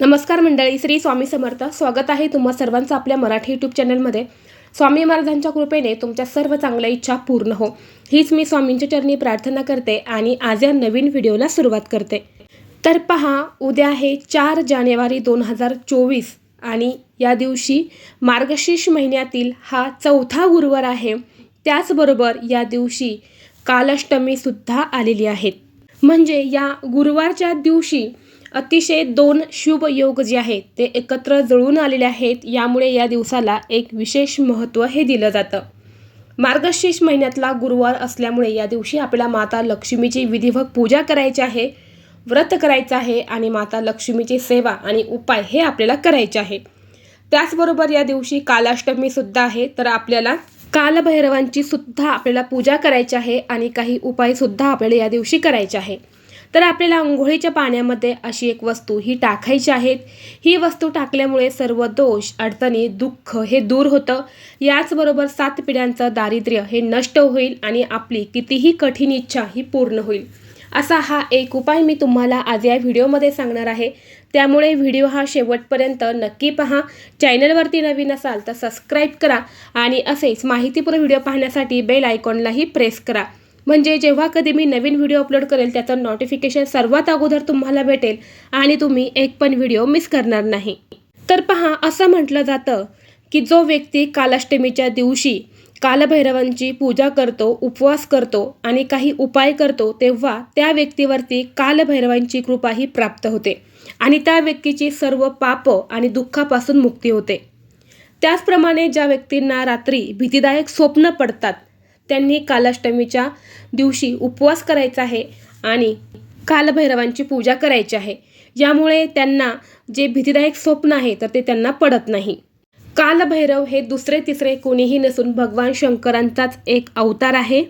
नमस्कार मंडळी श्री स्वामी समर्थ. स्वागत आहे तुम्हा सर्वांचं आपल्या मराठी यूट्यूब चॅनलमध्ये स्वामी महाराजांच्या कृपेने तुमच्या सर्व चांगल्या इच्छा पूर्ण हो. हीच मी स्वामींच्या चरणी प्रार्थना करते आणि आज या नवीन व्हिडिओला सुरुवात करते. तर पहा उद्या आहे चार जानेवारी दोन हजार चोवीस आणि या दिवशी मार्गशीर्ष महिन्यातील हा चौथा गुरुवार आहे. त्याचबरोबर या दिवशी कालाष्टमीसुद्धा आलेली आहेत म्हणजे या गुरुवारच्या दिवशी अतिशय दोन शुभ योग जे आहेत ते एकत्र जुळून आलेले आहेत. यामुळे या दिवसाला एक विशेष महत्त्व हे दिलं जातं. मार्गशीर्ष महिन्यातला गुरुवार असल्यामुळे या दिवशी आपल्याला माता लक्ष्मीची विधिवत पूजा करायची आहे व्रत करायचं आहे आणि माता लक्ष्मीची सेवा आणि उपाय हे आपल्याला करायचे आहे. त्याचबरोबर या दिवशी कालाष्टमीसुद्धा आहे तर आपल्याला कालभैरवांची सुद्धा आपल्याला पूजा करायची आहे आणि काही उपायसुद्धा आपल्याला या दिवशी करायचे आहे. तर आपल्याला आंघोळीच्या पाण्यामध्ये अशी एक वस्तू ही टाकायची आहेत. ही वस्तू टाकल्यामुळे सर्व दोष अडचणी दुःख हे दूर होतं. याचबरोबर सात पिढ्यांचं दारिद्र्य हे नष्ट होईल आणि आपली कितीही कठीण इच्छा ही पूर्ण होईल. असा हा एक उपाय मी तुम्हाला आज या व्हिडिओमध्ये सांगणार आहे. त्यामुळे व्हिडिओ हा शेवटपर्यंत नक्की पहा. चॅनलवरती नवीन असाल तर सबस्क्राईब करा आणि असेच माहितीपूर्ण व्हिडिओ पाहण्यासाठी बेल आयकॉनलाही प्रेस करा. म्हणजे जेव्हा कधी मी नवीन व्हिडिओ अपलोड करेल त्याचं नोटिफिकेशन सर्वात अगोदर तुम्हाला भेटेल आणि तुम्ही एक पण व्हिडिओ मिस करणार नाही. तर पहा असं म्हटलं जातं की जो व्यक्ती कालाष्टमीच्या दिवशी कालभैरवांची पूजा करतो उपवास करतो आणि काही उपाय करतो तेव्हा त्या व्यक्तीवरती कालभैरवांची कृपा ही प्राप्त होते आणि त्या व्यक्तीची सर्व पाप आणि दुःखापासून मुक्ती होते. त्याचप्रमाणे ज्या व्यक्तींना रात्री भीतीदायक स्वप्न पडतात त्यांनी कालाष्टमीच्या दिवशी उपवास करायचा आहे आणि कालभैरवांची पूजा करायची आहे. यामुळे त्यांना जे भीतीदायक स्वप्न आहे तर ते त्यांना पडत नाही. कालभैरव हे दुसरे तिसरे कोणीही नसून भगवान शंकरांचाच एक अवतार आहे.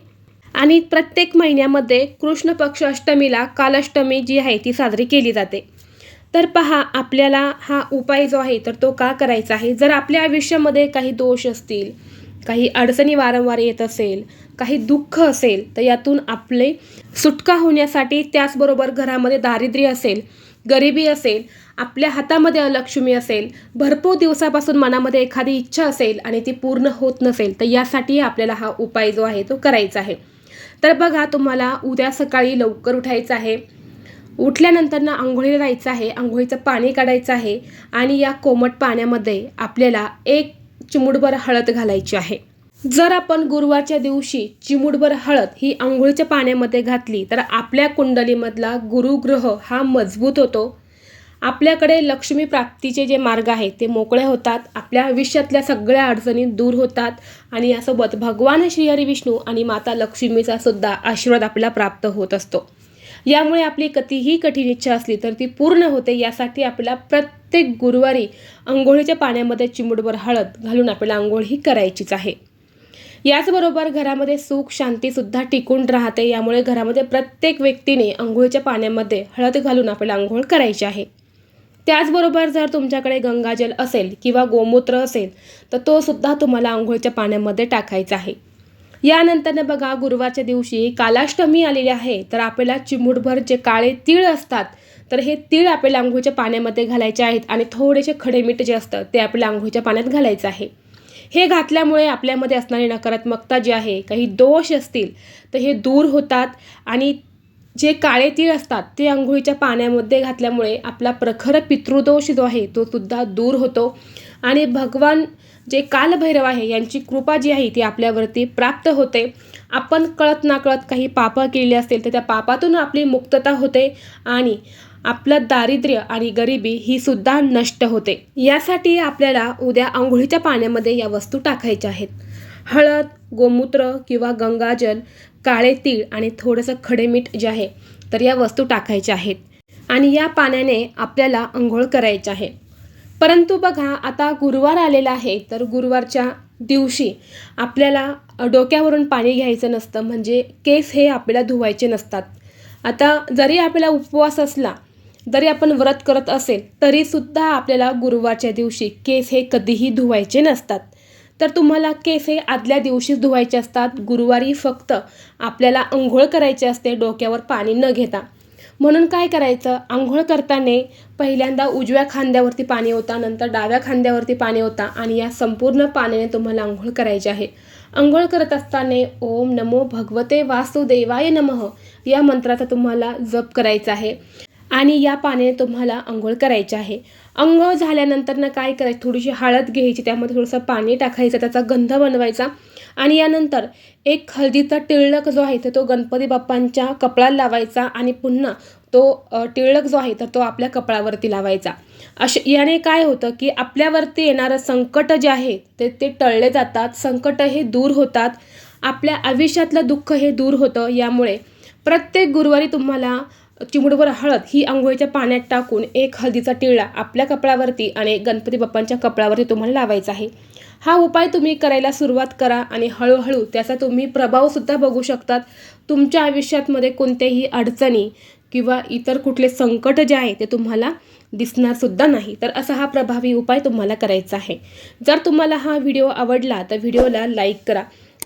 आणि प्रत्येक महिन्यामध्ये कृष्ण पक्ष अष्टमीला कालाष्टमी जी आहे ती साजरी केली जाते. तर पहा आपल्याला हा उपाय जो आहे तर तो का करायचा आहे? जर आपल्या आयुष्यामध्ये काही दोष असतील काही अडचणी वारंवार येत असेल काही दुःख असेल तर यातून आपले सुटका होण्यासाठी त्याचबरोबर घरामध्ये दारिद्र्य असेल गरिबी असेल आपल्या हातामध्ये अलक्ष्मी असेल भरपूर दिवसापासून मनामध्ये एखादी इच्छा असेल आणि ती पूर्ण होत नसेल तर यासाठी आपल्याला हा उपाय जो आहे तो करायचा आहे. तर बघा तुम्हाला उद्या सकाळी लवकर उठायचं आहे. उठल्यानंतर ना आंघोळीला जायचं आहे आंघोळीचं पाणी काढायचं आहे आणि या कोमट पाण्यामध्ये आपल्याला एक चिमुडभर हळद घालायची आहे. जर आपण गुरुवारच्या दिवशी चिमुडभर हळद ही आंघोळीच्या पाण्यामध्ये घातली तर आपल्या कुंडलीमधला गुरुग्रह हा मजबूत होतो. आपल्याकडे लक्ष्मी प्राप्तीचे जे मार्ग आहेत ते मोकळे होतात. आपल्या आयुष्यातल्या सगळ्या अडचणी दूर होतात. आणि यासोबत भगवान श्रीहरी विष्णू आणि माता लक्ष्मीचा सुद्धा आशीर्वाद आपल्याला प्राप्त होत असतो. यामुळे आपली कतीही कठीण इच्छा असली तर ती पूर्ण होते यासाठी आपल्याला प्रत्येक प्रत्येक गुरुवारी आंघोळीच्या पाण्यामध्ये चिमुटभर हळद घालून आपल्याला आंघोळ ही करायचीच आहे. याचबरोबर घरामध्ये सुख शांतीसुद्धा टिकून राहते. यामुळे घरामध्ये प्रत्येक व्यक्तीने आंघोळीच्या पाण्यामध्ये हळद घालून आपल्याला आंघोळ करायची आहे. त्याचबरोबर जर तुमच्याकडे गंगाजल असेल किंवा गोमूत्र असेल तर तो सुद्धा तुम्हाला आंघोळीच्या पाण्यामध्ये टाकायचा आहे. यानंतरनं बघा गुरुवारच्या दिवशी कालाष्टमी आलेली आहे. तर आपल्याला चिमूटभर जे काळे तीळ असतात तर हे तीळ आपल्याला आंघोळीच्या पाण्यामध्ये घालायचे आहेत आणि थोडेसे खडे मीठ जे असतं ते आपल्या आंघोळीच्या पाण्यात घालायचं आहे. हे घातल्यामुळे आपल्यामध्ये असणारी नकारात्मकता जी आहे काही दोष असतील तर हे दूर होतात आणि जे काळे तीळ असतात ते आंघोळीच्या पाण्यामध्ये घातल्यामुळे आपला प्रखर पितृदोष जो आहे तो सुद्धा दूर होतो. आणि भगवान जे कालभैरव आहे यांची कृपा जी आहे ती आपल्यावरती प्राप्त होते. आपण कळत नाकळत काही पापं केलेली असतील तर त्या पापातून आपली मुक्तता होते आणि आपलं दारिद्र्य आणि गरिबी ही सुद्धा नष्ट होते. यासाठी आपल्याला उद्या आंघोळीच्या पाण्यामध्ये या वस्तू टाकायच्या आहेत. हळद गोमूत्र किंवा गंगाजल काळे तीळ आणि थोडंसं खडे मीठ जे आहे तर या वस्तू टाकायच्या आहेत. आणि या पाण्याने आपल्याला आंघोळ करायची आहे. परंतु बघा आता गुरुवार आलेला आहे तर गुरुवारच्या दिवशी आपल्याला डोक्यावरून पाणी घ्यायचं नसतं म्हणजे केस हे आपल्याला धुवायचे नसतात. आता जरी आपल्याला उपवास असला जरी आपण व्रत करत असेल तरीसुद्धा आपल्याला गुरुवारच्या दिवशी केस हे कधीही धुवायचे नसतात. तर तुम्हाला केस हे आदल्या दिवशीच धुवायचे असतात गुरुवारी फक्त आपल्याला अंघोळ करायची असते डोक्यावर पाणी न घेता. म्हणून काय करायचं? आंघोळ करताना पहिल्यांदा उजव्या खांद्यावरती पाणी होता नंतर डाव्या खांद्यावरती पाणी होता आणि या संपूर्ण पाण्याने तुम्हाला आंघोळ करायची आहे. आंघोळ करत असताना ओम नमो भगवते वासुदेवाय नमः या मंत्राचा तुम्हाला जप करायचा आहे आणि या पाण्याने तुम्हाला आंघोळ करायची आहे. अंग झाल्यानंतर ना काय करायचं? थोडीशी हळद घ्यायची त्यामध्ये थोडंसं पाणी टाकायचं त्याचा गंध बनवायचा. आणि यानंतर एक हळदीचा टिळक जो आहे तर तो गणपती बाप्पांच्या कपळाला लावायचा आणि पुन्हा तो टिळक जो आहे तर तो आपल्या कपळावरती लावायचा. असे याने काय होतं की आपल्यावरती येणारं संकट जे आहे ते ते टळले जातात. संकट हे दूर होतात. आपल्या आयुष्यातलं दुःख हे दूर होतं. यामुळे प्रत्येक गुरुवारी तुम्हाला चिमुडवर हळद ही आंघोळीच्या पाण्यात टाकून एक हळदीचा टिळा आपल्या कपड्यावरती आणि गणपती बाप्पांच्या कपड्यावरती तुम्हाला लावायचा आहे. हा उपाय तुम्ही करायला सुरुवात करा आणि हळूहळू त्याचा तुम्ही प्रभावसुद्धा बघू शकतात. तुमच्या आयुष्यातमध्ये कोणत्याही अडचणी किंवा इतर कुठले संकट जे आहे ते तुम्हाला दिसणार सुद्धा नाही. तर असा हा प्रभावी उपाय तुम्हाला करायचा आहे. जर तुम्हाला हा व्हिडिओ आवडला तर व्हिडिओला लाईक करा.